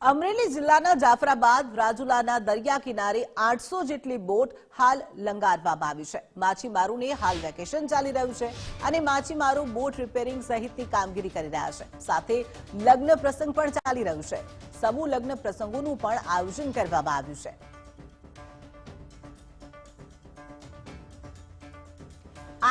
અમરેલી જિલ્લાના જાફરાબાદ રાજુલાના દરિયા કિનારે આઠસો જેટલી બોટ હાલ લંગારવામાં આવી છે. માછીમારોને હાલ વેકેશન ચાલી રહ્યું છે અને માછીમારો બોટ રિપેરિંગ સહિતની કામગીરી કરી રહ્યા છે. સાથે લગ્ન પ્રસંગ પણ ચાલી રહ્યું છે. સમૂહ લગ્ન પ્રસંગોનું પણ આયોજન કરવામાં આવ્યું છે.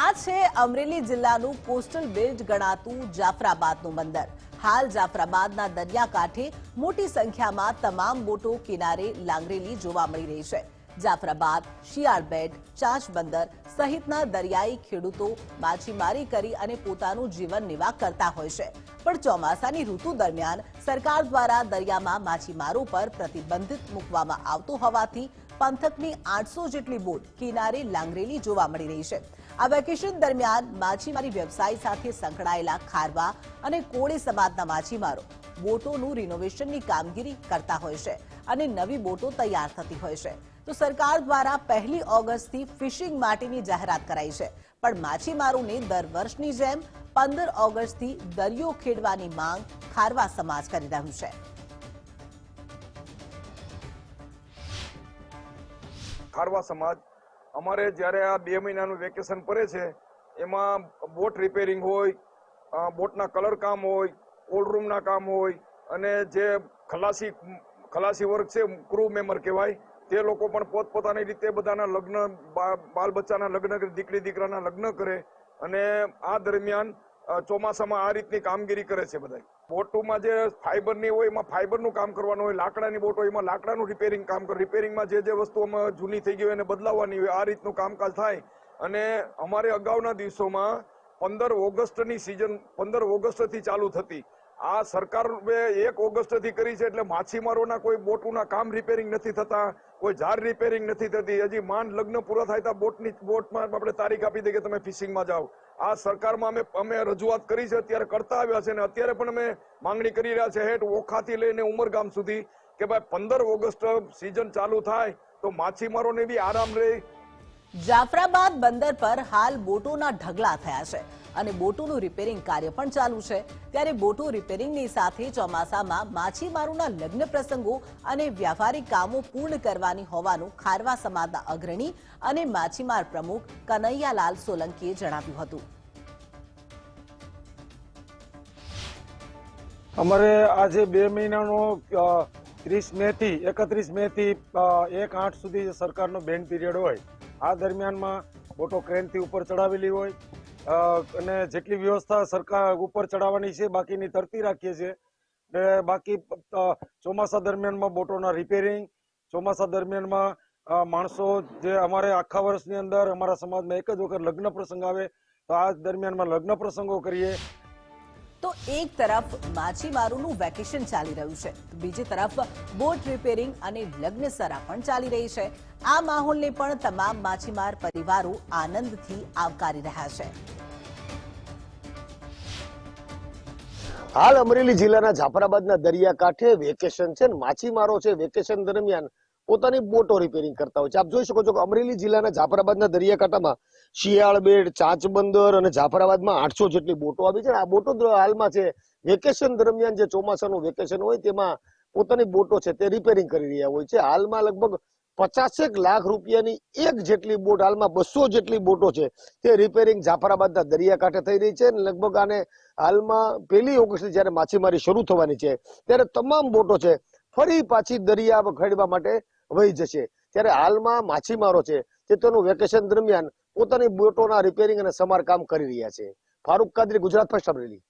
આ છે અમરેલી જિલ્લાનું કોસ્ટલ બેલ્ટ ગણાતું જાફરાબાદનું બંદર હાલ જાફરાબાદના દરિયાકાંઠે મોટી સંખ્યામાં તમામ બોટો કિનારે લાંગરેલી જોવા મળી રહી છે. જાફરાબાદ, શિયાળબેટ ચાંચ બંદર સહિતના દરિયાઈ ખેડૂતો માછીમારી કરી અને પોતાનું જીવન નિર્વાહ કરતા હોય છે. પણ ચોમાસાની ઋતુ દરમિયાન સરકાર દ્વારા દરિયામાં માછીમારો પર પ્રતિબંધિત મૂકવામાં આવતો હોવાથી પંથકની આઠસો જેટલી બોટ કિનારે લાંગરેલી જોવા મળી રહી છે. આ વેકેશન દરમિયાન માછીમારી વ્યવસાય સાથે સંકળાયેલા ખારવા અને કોળી સમાજના માછીમારો બોટોનું રિનોવેશનની કામગીરી કરતા હોય છે અને નવી બોટો તૈયાર થતી હોય છે. તો સરકાર દ્વારા પહેલી ઓગસ્ટથી ફિશિંગ માટેની જાહેરાત કરાઈ છે. પણ માછીમારોને દર વર્ષની જેમ પંદર ઓગસ્ટથી દરિયો ખેડવાની માંગ ખારવા સમાજ કરી રહ્યું છે. ખારવા સમાજ અમારે જ્યારે આ બે મહિનાનું વેકેશન પડે છે, એમાં બોટ રિપેરિંગ હોય બોટના કલર કામ હોય કોલ્ડ કામ હોય, અને જે ખલાસી ખલાસી વર્ગ છે ક્રૂ મેમ્બર કહેવાય, તે લોકો પણ પોતપોતાની રીતે બધાના લગ્ન બાલ બચ્ચાના લગ્ન કરે દીકરી દીકરાના લગ્ન કરે, અને આ દરમિયાન ચોમાસામાં આ રીતની કામગીરી કરે છે બધા બોટોમાં જે ફાઇબરની હોય, એમાં ફાઇબરનું કામ કરવાનું હોય, લાકડાની બોટ હોય એમાં લાકડાનું રિપેરિંગ કામ કરે, રિપેરિંગમાં જે જે વસ્તુઓમાં જૂની થઈ ગઈ હોય એને બદલાવવાની હોય, આ રીતનું કામકાજ થાય. અને અમારે અગાઉના દિવસોમાં પંદર ઓગસ્ટની સિઝન, પંદર ઓગસ્ટથી ચાલુ થતી. આ સરકાર એક ઓગસ્ટથી કરી છે એટલે માછીમારોના કોઈ બોટોના કામ રિપેરિંગ નથી થતા, કોઈ ઝાડ રિપેરિંગ નથી થતી. હજી માંડ લગ્ન પૂરા થાય ત્યાં બોટની, બોટમાં આપણે તારીખ આપી દઈએ કે તમે ફિશિંગમાં જાઓ. આ સરકારમાં અમે અમે રજૂઆત કરી છે, અત્યારે કરતા આવ્યા છે અને અત્યારે પણ અમે માંગણી કરી રહ્યા છે હેઠ ઓખાથી લઈને ઉમરગામ સુધી કે ભાઈ પંદર ઓગસ્ટ સિઝન ચાલુ થાય તો માછીમારોને બી આરામ રહે. જાફરાબાદ બંદર પર હાલ બોટોના ઢગલા થયા છે. અને બોટોનું રિપેરિંગ કાર્ય પણ ચાલુ છે. ત્યારે બોટો રિપેરિંગની સાથે ચોમાસામાં માછીમારોના લગ્ન પ્રસંગો અને વ્યાપારિક કામો પૂર્ણ કરવાની હોવાનું ખારવા સમાજના અગ્રણી અને માછીમાર પ્રમુખ કનૈયાલાલ સોલંકીએ જણાવ્યું હતું. અમારે આજે બે મહિનાનો ત્રીસ મે થી એકત્રીસ મે થી એક આઠ સુધી સરકારનો બેન પીરિયડ હોય, આ દરમિયાનમાં બોટો ક્રેનથી ઉપર ચડાવેલી હોય અને જેટલી વ્યવસ્થા સરકાર ઉપર ચડાવવાની છે, બાકીની તરતી રાખીએ છીએ. ને બાકી ચોમાસા દરમિયાનમાં બોટોના રિપેરિંગ ચોમાસા દરમિયાનમાં માણસો જે અમારે આખા વર્ષની અંદર અમારા સમાજમાં એક જ વખત લગ્ન પ્રસંગ આવે, તો આ દરમિયાનમાં લગ્ન પ્રસંગો કરીએ. તો એક તરફ માછીમારોનું વેકેશન ચાલી રહ્યું છે, તો બીજી તરફ બોટ રિપેરિંગ અને લગ્ન સરા પણ ચાલી રહી છે. આ માહોલને પણ તમામ માછીમાર પરિવારો આનંદથી આવકારી રહ્યા છે. હાલ અમરેલી જિલ્લાના જાફરાબાદના દરિયાકાંઠે વેકેશન છે માછીમારો છે વેકેશન દરમિયાન પોતાની બોટો રિપેરિંગ કરતા હોય છે. આપ જોઈ શકો છો કે અમરેલી જિલ્લાના જાફરાબાદના દરિયાકાંઠામાં શિયાળબેટ ચાંચ બંદર અને જાફરાબાદમાં આઠસો જેટલી બોટો આવી છે આ બોટો હાલમાં છે વેકેશન દરમિયાન જે ચોમાસાનું વેકેશન હોય તેમાં પોતાની બોટો છે તે રિપેરિંગ કરી રહ્યા હોય છે. હાલમાં લગભગ પચાસેક લાખ રૂપિયાની એક જેટલી બોટ, હાલમાં બસો જેટલી બોટો છે, તે રિપેરિંગ જાફરાબાદના દરિયાકાંઠે થઈ રહી છે અને લગભગ આને હાલમાં પહેલી ઓગસ્ટ જ્યારે માછીમારી શરૂ થવાની છે, ત્યારે તમામ બોટો છે, ફરી પાછી દરિયા ખેડવા માટે વહી જશે. ત્યારે હાલમાં માછીમારો છે તે તેનું વેકેશન દરમિયાન પોતાની બોટોના રિપેરિંગ અને સમારકામ કરી રહ્યા છે. ફારૂક કાદરી, ગુજરાત ફર્સ્ટ અમરેલી